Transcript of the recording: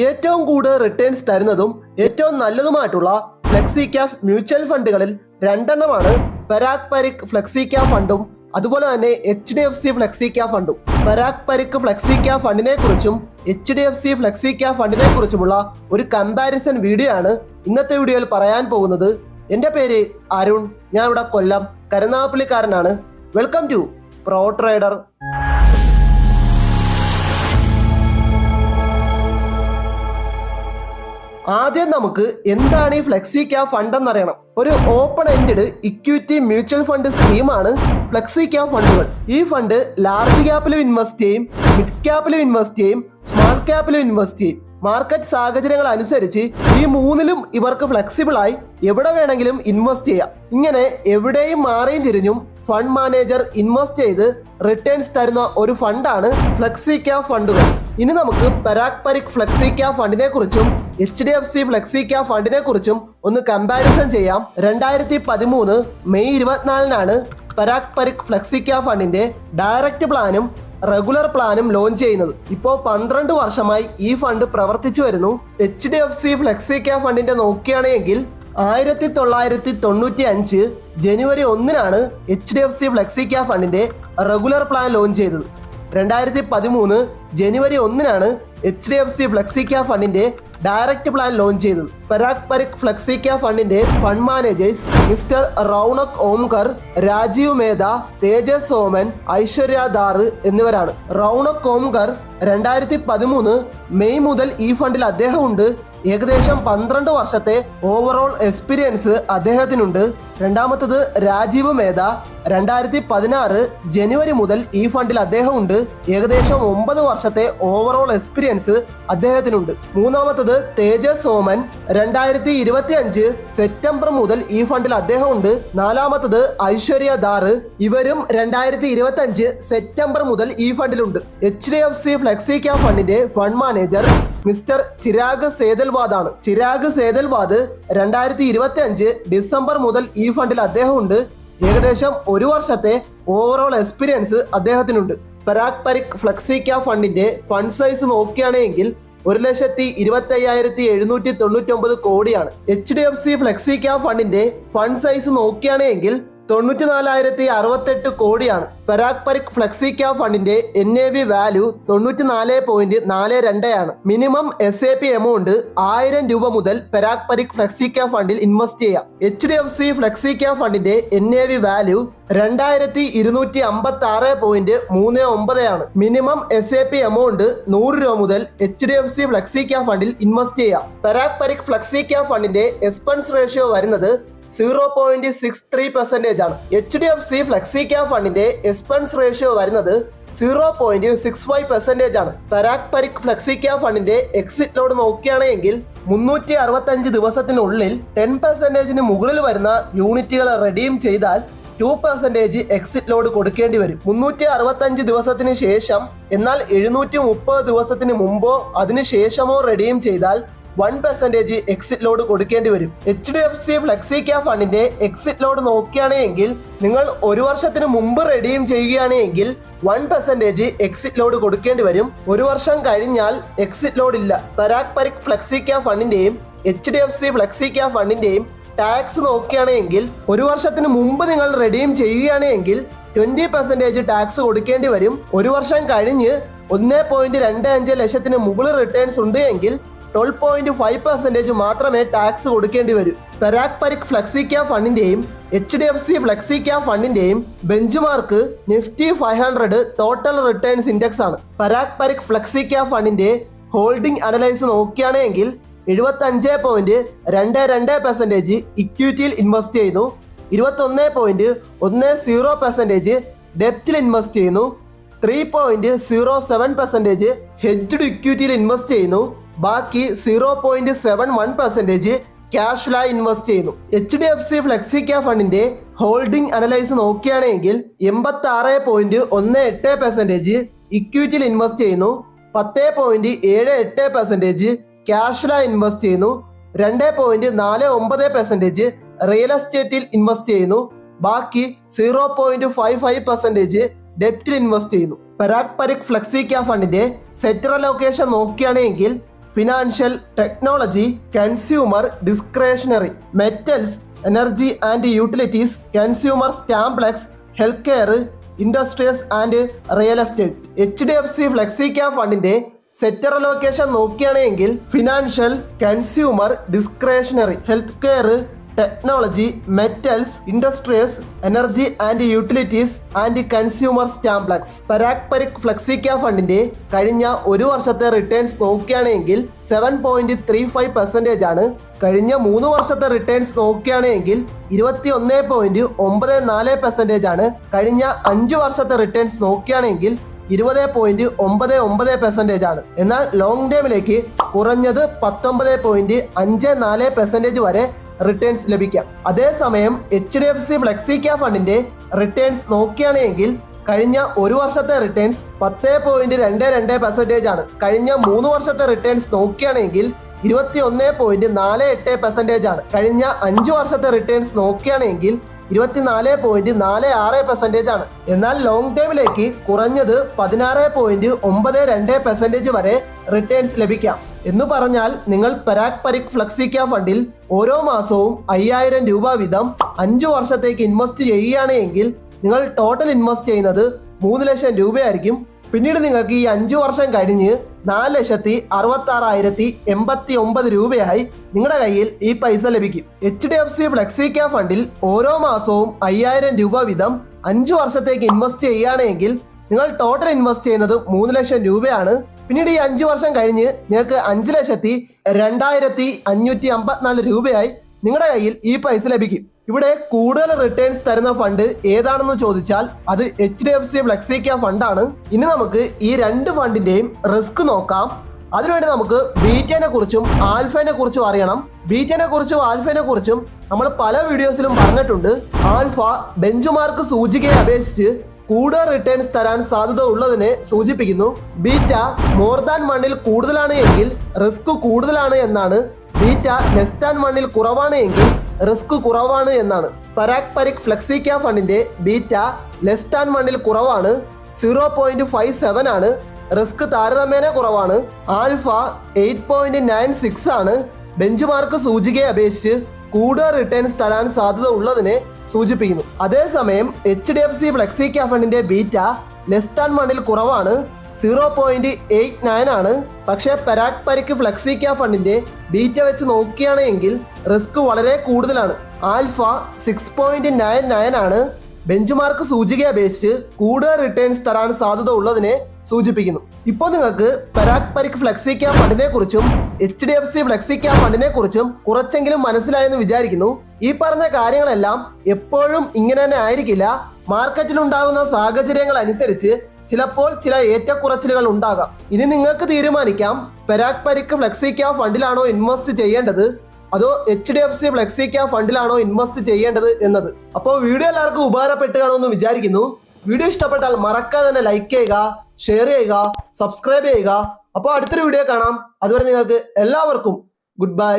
ഏറ്റവും കൂടുതൽ റിട്ടേൺസ് തരുന്നതും ഏറ്റവും നല്ലതുമായിട്ടുള്ള ഫ്ലെക്സി ക്യാഫ് മ്യൂച്വൽ ഫണ്ടുകളിൽ രണ്ടെണ്ണമാണ് പരാഗ് പരിക് ഫ്ലെക്സി ക്യാ ഫണ്ടും അതുപോലെ തന്നെ H D F C flexi cap ഫണ്ടും പരാഗ് പരിക് ഫ്ലെക്സി ക്യാ ഫണ്ടിനെ കുറിച്ചും H D F C flexi cap ഫണ്ടിനെ കുറിച്ചുമുള്ള ഒരു കമ്പാരിസൺ വീഡിയോ ആണ് ഇന്നത്തെ വീഡിയോയിൽ പറയാൻ പോകുന്നത്. എന്റെ പേര് അരുൺ ഞാൻ ഇവിടെ കൊല്ലം കരുനാഗപ്പള്ളിക്കാരനാണ്. വെൽക്കം ടു പ്രോ ട്രേഡർ ആദ്യം നമുക്ക് എന്താണ് ഈ ഫ്ലെക്സി ക്യാ ഫണ്ട് എന്നറിയണം. ഒരു open ended equity mutual fund സ്കീമാണ് ഫ്ലെക്സി ക്യാ ഫണ്ടുകൾ ഈ ഫണ്ട് ലാർജ് ക്യാപ്പിലും ഇൻവെസ്റ്റ് ചെയ്യും മിഡ് ക്യാപ്പിലും ഇൻവെസ്റ്റ് ചെയ്യും സ്മാൾ ക്യാപ്പിലും ഇൻവെസ്റ്റ് ചെയ്യും. മാർക്കറ്റ് സാഹചര്യങ്ങൾ അനുസരിച്ച് ഈ മൂന്നിലും ഇവർക്ക് ഫ്ലെക്സിബിൾ ആയി എവിടെ വേണമെങ്കിലും ഇൻവെസ്റ്റ് ചെയ്യാം. ഇങ്ങനെ എവിടെയും മാറിയും തിരിഞ്ഞും ഫണ്ട് മാനേജർ ഇൻവെസ്റ്റ് ചെയ്ത് റിട്ടേൺസ് തരുന്ന ഒരു ഫണ്ടാണ് ഫ്ലെക്സി ക്യാ ഫണ്ടുകൾ ഇനി നമുക്ക് പെരാക് പരിക് ഫ്ലെക്സി ക്യാ ഫണ്ടിനെ കുറിച്ചും H D F C flexi cap ഫണ്ടിനെ കുറിച്ചും ഒന്ന് കമ്പാരിസൺ ചെയ്യാം. രണ്ടായിരത്തി പതിമൂന്ന് May ഇരുപത്തിനാലിനാണ് Parag Parikh flexi cap ഫണ്ടിന്റെ ഡയറക്റ്റ് പ്ലാനും റെഗുലർ പ്ലാനും ലോഞ്ച് ചെയ്യുന്നത്. ഇപ്പോൾ പന്ത്രണ്ട് വർഷമായി ഈ ഫണ്ട് പ്രവർത്തിച്ചു വരുന്നു. H D F C flexi cap ഫണ്ടിന്റെ നോക്കുകയാണെങ്കിൽ ആയിരത്തി തൊള്ളായിരത്തി തൊണ്ണൂറ്റി അഞ്ച് ജനുവരി ഒന്നിനാണ് H D F C flexi cap ഫണ്ടിന്റെ റെഗുലർ പ്ലാൻ ലോഞ്ച് ചെയ്തത്. രണ്ടായിരത്തി പതിമൂന്ന് ജനുവരി ഒന്നിനാണ് H D F C flexi cap ഫണ്ടിന്റെ ഡയറക്റ്റ് പ്ലാൻ ലോഞ്ച് ചെയ്തത്. പരാഗ് പരിക് ഫ്ലെക്സിക്ക ഫണ്ടിന്റെ fund managers mister Raunak Onkar Rajeev Medha Tejas Soman Aishwarya Dhar എന്നിവരാണ്. റൌണക് ഓംകർ രണ്ടായിരത്തി പതിമൂന്ന് മെയ് മുതൽ ഈ ഫണ്ടിൽ അദ്ദേഹമുണ്ട്. ഏകദേശം പന്ത്രണ്ട് വർഷത്തെ ഓവറോൾ എക്സ്പീരിയൻസ് അദ്ദേഹത്തിനുണ്ട്. രണ്ടാമത്തത് രാജീവ് മേധ രണ്ടായിരത്തി പതിനാറ് ജനുവരി മുതൽ ഈ ഫണ്ടിൽ അദ്ദേഹം ഉണ്ട് ഏകദേശം ഒമ്പത് വർഷത്തെ ഓവറോൾ എക്സ്പീരിയൻസ് അദ്ദേഹത്തിനുണ്ട്. മൂന്നാമത്തത് തേജസ് സോമൻ. രണ്ടായിരത്തി ഇരുപത്തി അഞ്ച് സെപ്റ്റംബർ മുതൽ ഈ ഫണ്ടിൽ അദ്ദേഹമുണ്ട്. നാലാമത്തത് ഐശ്വര്യ ദാറ് ഇവരും രണ്ടായിരത്തി ഇരുപത്തി അഞ്ച് സെപ്റ്റംബർ മുതൽ ഈ ഫണ്ടിലുണ്ട്. H D F C flexi cap ഫണ്ടിന്റെ fund manager mister Chirag Setalvad ആണ് ചിരാഗ് സേതൽവാദ് രണ്ടായിരത്തി ഇരുപത്തി അഞ്ച് ഡിസംബർ മുതൽ ഈ ഫണ്ടിൽ അദ്ദേഹമുണ്ട്. ഏകദേശം ഒരു വർഷത്തെ ഓവറോൾ എക്സ്പീരിയൻസ് അദ്ദേഹത്തിനുണ്ട്. പരാഗ് പരിക് ഫ്ലെക്സി ക്യാ ഫണ്ടിന്റെ ഫണ്ട് സൈസ് നോക്കുകയാണെങ്കിൽ ഒരു ലക്ഷത്തി ഇരുപത്തി അയ്യായിരത്തി എഴുന്നൂറ്റി തൊണ്ണൂറ്റി ഒമ്പത് കോടിയാണ്. H D F C flexi cap ഫണ്ടിന്റെ ഫണ്ട് സൈസ് നോക്കുകയാണെങ്കിൽ തൊണ്ണൂറ്റി നാലായിരത്തി അറുപത്തെട്ട് കോടിയാണ്. പെരാക് പരിക് ഫ്ലെക്സി ക്യാ ഫണ്ടിന്റെ എൻ എ വി വാല്യൂ തൊണ്ണൂറ്റി നാല് പോയിന്റ് നാല് രണ്ട് ആണ്. Minimum S I P amount ആയിരം രൂപ മുതൽ പെരാക് പരിക് ഫ്ലെക്സി ക്യാ ഫണ്ടിൽ ഇൻവെസ്റ്റ് ചെയ്യാം. H D F C flexi cap ഫണ്ടിന്റെ എൻ എ വി വാല്യൂ രണ്ടായിരത്തി ഇരുന്നൂറ്റി അമ്പത്തി ആറ് പോയിന്റ് മൂന്ന് ഒമ്പത് ആണ്. Minimum S I P amount നൂറ് രൂപ മുതൽ H D F C flexi cap ഫണ്ടിൽ ഇൻവെസ്റ്റ് ചെയ്യാം. പെരാക് പരിക് ഫ്ലെക്സി ക്യാ ഫണ്ടിന്റെ എക്സ്പെൻസ് റേഷ്യോ വരുന്നത് zero point six three percentage ആണ്. H D F C flexi cap ഫണ്ടിന്റെ എക്സ്പെൻസ് റേഷ്യോ വരുന്നത് zero point six five percentage ആണ്. പരാക് പരിക് ഫ്ലെക്സി ക്യാ ഫണ്ടിന്റെ exit load നോക്കുകയാണെങ്കിൽ മുന്നൂറ്റി അറുപത്തഞ്ച് ദിവസത്തിനുള്ളിൽ ടെൻ പെർസെന്റേജിന് മുകളിൽ വരുന്ന യൂണിറ്റുകൾ റെഡീം ചെയ്താൽ ടു പെർസെന്റേജ് എക്സിറ്റ് ലോഡ് കൊടുക്കേണ്ടി വരും. മുന്നൂറ്റി അറുപത്തഞ്ച് ദിവസത്തിന് ശേഷം എന്നാൽ എഴുന്നൂറ്റി മുപ്പത് ദിവസത്തിന് മുമ്പോ അതിനുശേഷമോ റെഡീം ചെയ്താൽ വൺ പെർസെന്റേജ് എക്സിറ്റ് ലോഡ് കൊടുക്കേണ്ടി വരും. H D F C flexi cap ഫണ്ടിന്റെ എക്സിറ്റ് ലോഡ് നോക്കുകയാണെങ്കിൽ നിങ്ങൾ ഒരു വർഷത്തിന് മുമ്പ് റെഡീം ചെയ്യുകയാണെങ്കിൽ വൺ പെർസെന്റേജ് എക്സിറ്റ് ലോഡ് കൊടുക്കേണ്ടി വരും. ഒരു വർഷം കഴിഞ്ഞാൽ എക്സിറ്റ് ലോഡ് ഇല്ല. Parag Parikh flexi cap ഫണ്ടിന്റെയും H D F C flexi cap ഫണ്ടിന്റെയും tax നോക്കുകയാണെങ്കിൽ ഒരു വർഷത്തിന് മുമ്പ് നിങ്ങൾ റെഡീം ചെയ്യുകയാണെങ്കിൽ ട്വന്റി പെർസെന്റേജ് ടാക്സ് കൊടുക്കേണ്ടി വരും. ഒരു വർഷം കഴിഞ്ഞ് ഒന്ന് പോയിന്റ് രണ്ട് അഞ്ച് ലക്ഷത്തിന് മുകളിൽ റിട്ടേൺസ് ഉണ്ട് എങ്കിൽ ട്വൽവ് പോയിന്റ് ഫൈവ് പെർസെന്റേജ് മാത്രമേ ടാക്സ് കൊടുക്കേണ്ടി വരൂ. Parag Parikh flexi cap ഫണ്ടിന്റെയും H D F C flexi cap ഫണ്ടിന്റെയും benchmark Nifty five hundred total returns index ആണ്. പരാക് പരിക് ഫ്ലെക്സിക്ക ഫണ്ടിന്റെ ഹോൾഡിംഗ് അനലൈസ് നോക്കുകയാണെങ്കിൽ എഴുപത്തി അഞ്ച് പോയിന്റ് രണ്ട് രണ്ട് പെർസെന്റേജ് ഇക്വിറ്റിയിൽ ഇൻവെസ്റ്റ് ചെയ്യുന്നു. ഇരുപത്തൊന്ന് പോയിന്റ് ഒന്ന് സീറോ പെർസെന്റേജ് ഡെപ്റ്റിൽ ഇൻവെസ്റ്റ് ചെയ്യുന്നു. Three point zero seven percentage hedged ഇക്വിറ്റിയിൽ invest ചെയ്യുന്നു. ബാക്കി zero point seven one percentage ക്യാഷിലായി invest ചെയ്യുന്നു. H D F C flexi cap ഫണ്ടിന്റെ ഹോൾഡിംഗ് അനലൈസ് നോക്കുകയാണെങ്കിൽ എൺപത്തി ആറ് പോയിന്റ് ഒന്ന് എട്ട് പെർസെന്റേജ് ഇക്വിറ്റിയിൽ ഇൻവെസ്റ്റ് ചെയ്യുന്നു. പത്ത് പോയിന്റ് ഏഴ് എട്ട് പെർസെന്റേജ് ക്യാഷിലായി ഇൻവെസ്റ്റ് ചെയ്യുന്നു. രണ്ട് പോയിന്റ് നാല് ഒമ്പത് പെർസെന്റേജ് റിയൽ എസ്റ്റേറ്റിൽ ഇൻവെസ്റ്റ് ചെയ്യുന്നു. ബാക്കി zero point five five percentage ഡെപ്റ്റിൽ invest ചെയ്യുന്നു. പരാഗ് പരിക് ഫ്ലെക്സിക്ക ഫണ്ടിന്റെ സെറ്റർ ലൊക്കേഷൻ നോക്കുകയാണെങ്കിൽ financial technology consumer discretionary metals energy and utilities consumer staples health care industries and real estate H D F C flexi cap ഫണ്ടിന്റെ sector allocation നോക്കുകയാണെങ്കിൽ financial consumer discretionary health care technology metals industries energy and utilities and consumer staples Parag Parikh flexi cap ഫണ്ടിന്റെ കഴിഞ്ഞ ഒരു വർഷത്തെ returns നോക്കുകയാണെങ്കിൽ seven point three five percentage ആണ്. കഴിഞ്ഞ മൂന്ന് വർഷത്തെ റിട്ടേൺസ് നോക്കുകയാണെങ്കിൽ ഇരുപത്തി ഒന്ന് പോയിന്റ് ഒമ്പത് നാല് പെർസെന്റേജ് ആണ്. കഴിഞ്ഞ അഞ്ച് വർഷത്തെ റിട്ടേൺസ് നോക്കുകയാണെങ്കിൽ ഇരുപത് പോയിന്റ് ഒമ്പത് ഒമ്പത് പെർസെന്റേജ് ആണ്. എന്നാൽ ലോങ് ടേമിലേക്ക് കുറഞ്ഞത് പത്തൊമ്പത് പോയിന്റ് അഞ്ച് നാല് പെർസെന്റേജ് വരെ റിട്ടേൺസ് ലഭിക്കാം. അതേസമയം H D F C flexi cap ഫണ്ടിന്റെ റിട്ടേൺസ് നോക്കുകയാണെങ്കിൽ കഴിഞ്ഞ ഒരു വർഷത്തെ റിട്ടേൺസ് പത്ത് പോയിന്റ് രണ്ട് രണ്ട് പെർസെന്റേജ് ആണ്. കഴിഞ്ഞ മൂന്ന് വർഷത്തെ റിട്ടേൺസ് നോക്കുകയാണെങ്കിൽ ഇരുപത്തി ഒന്ന് പോയിന്റ് നാല് എട്ട് പെർസെന്റേജ് ആണ്. കഴിഞ്ഞ അഞ്ച് വർഷത്തെ റിട്ടേൺസ് നോക്കുകയാണെങ്കിൽ ഇരുപത്തിനാല് പോയിന്റ് നാല് ആറ് പെർസെന്റേജ് ആണ്. എന്നാൽ ലോങ് ടേമിലേക്ക് കുറഞ്ഞത് പതിനാറ് പോയിന്റ് ഒമ്പത് രണ്ട് പെർസെന്റേജ് വരെ റിട്ടേൺസ് ലഭിക്കാം. എന്ന് പറഞ്ഞാൽ നിങ്ങൾ പരാക് പരിക് ഫ്ലക്സിക്ക ഫണ്ടിൽ ഓരോ മാസവും അയ്യായിരം രൂപ വീതം അഞ്ചു വർഷത്തേക്ക് ഇൻവെസ്റ്റ് ചെയ്യുകയാണ് എങ്കിൽ നിങ്ങൾ ടോട്ടൽ ഇൻവെസ്റ്റ് ചെയ്യുന്നത് മൂന്ന് ലക്ഷം രൂപയായിരിക്കും. പിന്നീട് നിങ്ങൾക്ക് ഈ അഞ്ചു വർഷം കഴിഞ്ഞ് നാല് ലക്ഷത്തി അറുപത്തി ആറായിരത്തി എൺപത്തി ഒമ്പത് രൂപയായി നിങ്ങളുടെ കയ്യിൽ ഈ പൈസ ലഭിക്കും. H D F C flexi cap ഫണ്ടിൽ ഓരോ മാസവും അയ്യായിരം രൂപ വീതം അഞ്ചു വർഷത്തേക്ക് ഇൻവെസ്റ്റ് ചെയ്യുകയാണെങ്കിൽ നിങ്ങൾ ടോട്ടൽ ഇൻവെസ്റ്റ് ചെയ്യുന്നത് മൂന്ന് ലക്ഷം രൂപയാണ്. പിന്നീട് ഈ അഞ്ചു വർഷം കഴിഞ്ഞ് നിങ്ങൾക്ക് അഞ്ച് ലക്ഷത്തി രണ്ടായിരത്തി അഞ്ഞൂറ്റി അമ്പത്തിനാല് രൂപയായി നിങ്ങളുടെ കയ്യിൽ ഈ പൈസ ലഭിക്കും. ഇവിടെ കൂടുതൽ റിട്ടേൺസ് തരുന്ന ഫണ്ട് ഏതാണെന്ന് ചോദിച്ചാൽ അത് H D F C flexi cap ഫണ്ടാണ് ഇനി നമുക്ക് ഈ രണ്ട് ഫണ്ടിന്റെയും റിസ്ക് നോക്കാം. അതിനുവേണ്ടി നമുക്ക് ബീറ്റനെ കുറിച്ചും ആൽഫേനെ കുറിച്ചും അറിയണം. ബീറ്റനെ കുറിച്ചും ആൽഫേനെ കുറിച്ചും നമ്മൾ പല വീഡിയോസിലും പറഞ്ഞിട്ടുണ്ട്. ആൽഫ ബെഞ്ച്മാർക്ക് സൂചികയെ അപേക്ഷിച്ച് കൂടുതൽ റിട്ടേൺസ് തരാൻ സാധ്യത ഉള്ളതിനെ സൂചിപ്പിക്കുന്നു. ബീറ്റ മോർ ദാൻ വണ്ണിൽ കൂടുതലാണ് എങ്കിൽ റിസ്ക് കൂടുതലാണ് എന്നാണ്. ബീറ്റ ലെസ് ദാൻ വണ്ണിൽ കുറവാണ് എങ്കിൽ റിസ്ക് കുറവാണ് എന്നാണ്. പരാക് പരിക് ഫ്ലെക്സിക്ക ഫണ്ടിന്റെ ബീറ്റ ലെസ് ദാൻ വണ്ണിൽ കുറവാണ്. സീറോ പോയിന്റ് ഫൈവ് സെവൻ ആണ്. റിസ്ക് താരതമ്യേന കുറവാണ്. Alpha eight point nine six ആണ്. ബെഞ്ച് മാർക്ക് സൂചികയെ അപേക്ഷിച്ച് കൂടുതൽ റിട്ടേൺസ് തരാൻ സാധ്യത ഉള്ളതിനെ സൂചിപ്പിക്കുന്നു. അതേസമയം H D F C flexi ഫണ്ടിന്റെ ബീറ്റ ലെസ് ദാൻ വണ്ണിൽ കുറവാണ്. സീറോ പോയിന്റ് എയ്റ്റ് നയൻ ആണ്. പക്ഷേ പരാക് പരിക്ക് ഫ്ലെക്സി ഫണ്ടിന്റെ ബീറ്റ വെച്ച് നോക്കുകയാണെങ്കിൽ റിസ്ക് വളരെ കൂടുതലാണ്. Alpha six point nine nine ആണ്. ബെഞ്ച് മാർക്ക് സൂചികയെ അപേക്ഷിച്ച് കൂടുതൽ റിട്ടേൺസ് തരാൻ സാധ്യത ഉള്ളതിനെ സൂചിപ്പിക്കുന്നു. ഇപ്പോൾ നിങ്ങൾക്ക് പരാക് ഫ്ലെക്സി ക്യാ ഫണ്ടിനെ കുറിച്ചും H D F C flexi cap ഫണ്ടിനെ കുറിച്ചും കുറച്ചെങ്കിലും മനസ്സിലായെന്ന് വിചാരിക്കുന്നു. ഈ പറഞ്ഞ കാര്യങ്ങളെല്ലാം എപ്പോഴും ഇങ്ങനെ തന്നെ ആയിരിക്കില്ല. മാർക്കറ്റിൽ ഉണ്ടാകുന്ന സാഹചര്യങ്ങൾ അനുസരിച്ച് ചിലപ്പോൾ ചില ഏറ്റക്കുറച്ചിലുകൾ ഉണ്ടാകാം. ഇനി നിങ്ങൾക്ക് തീരുമാനിക്കാം പെരാക് പരിക്ക് ഫ്ലെക്സിക്ക ഫണ്ടിലാണോ ഇൻവെസ്റ്റ് ചെയ്യേണ്ടത്? അതോ H D F C flexi cap ഫണ്ടിലാണോ invest ചെയ്യേണ്ടത് എന്നത്? അപ്പോൾ വീഡിയോ എല്ലാവർക്കും ഉപകാരപ്പെട്ട് എന്ന് വിചാരിക്കുന്നു. വീഡിയോ ഇഷ്ടപ്പെട്ടാൽ മറക്കാതെ തന്നെ ലൈക്ക് ചെയ്യുക ഷെയർ ചെയ്യുക സബ്സ്ക്രൈബ് ചെയ്യുക. അപ്പോൾ അടുത്തൊരു വീഡിയോ കാണാം. അതുവരെ നിങ്ങൾക്ക് എല്ലാവർക്കും ഗുഡ് ബൈ